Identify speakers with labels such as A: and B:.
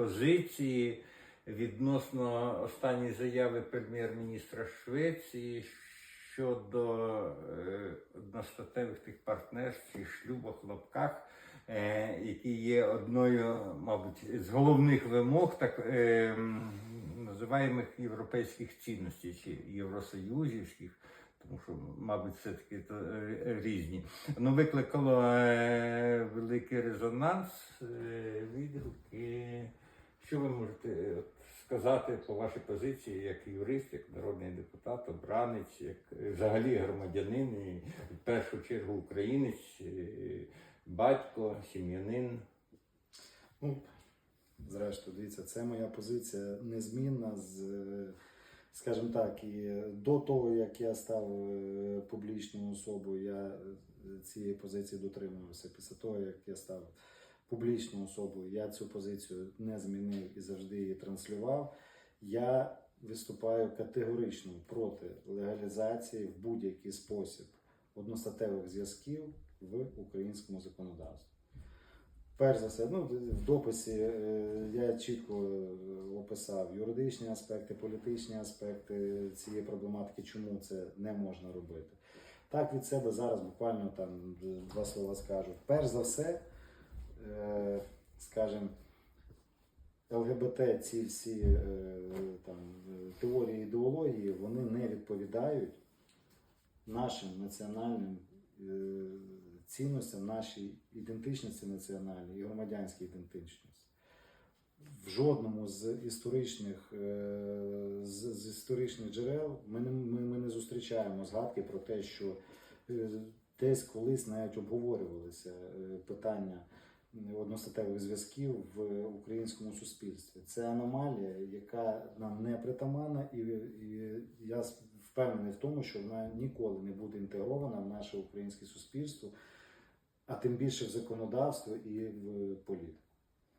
A: позиції відносно останньої заяви прем'єр-міністра Швеції щодо е, одностатевих тих партнерств шлюбах лапках, е, які є одною, мабуть, з головних вимог так е, називаємих європейських цінностей чи євросоюзівських. Тому що, мабуть, все-таки то е, різні. Воно викликало е, великий резонанс, відгуки. Що ви можете е, сказати по вашій позиції як юрист, як народний депутат, обранець, як е, взагалі громадянин, і в першу чергу українець, е, батько, сім'янин?
B: Ну, зрештою, дивіться, це моя позиція незмінна з, скажімо так, і до того, як я став публічною особою, я цієї позиції дотримувався. Після того, як я став публічною особою, я цю позицію не змінив і завжди її транслював. Я виступаю категорично проти легалізації в будь-який спосіб одностатевих зв'язків в українському законодавстві. Перш за все, ну, в дописі е, я чітко е, описав юридичні аспекти, політичні аспекти цієї проблематики, чому це не можна робити. Так від себе зараз буквально там два слова скажу. Перш за все, скажімо, ЛГБТ, ці всі е, там, е, теорії ідеології, вони не відповідають нашим національним е, цінностям, нашій ідентичності національній і громадянській ідентичності. В жодному з історичних, е, з, з історичних джерел ми не, ми, ми не зустрічаємо згадки про те, що е, десь колись навіть обговорювалися е, питання одностатевих зв'язків в українському суспільстві. Це аномалія, яка нам не притаманна, і, і я впевнений в тому, що вона ніколи не буде інтегрована в наше українське суспільство, а тим більше в законодавство і в політику.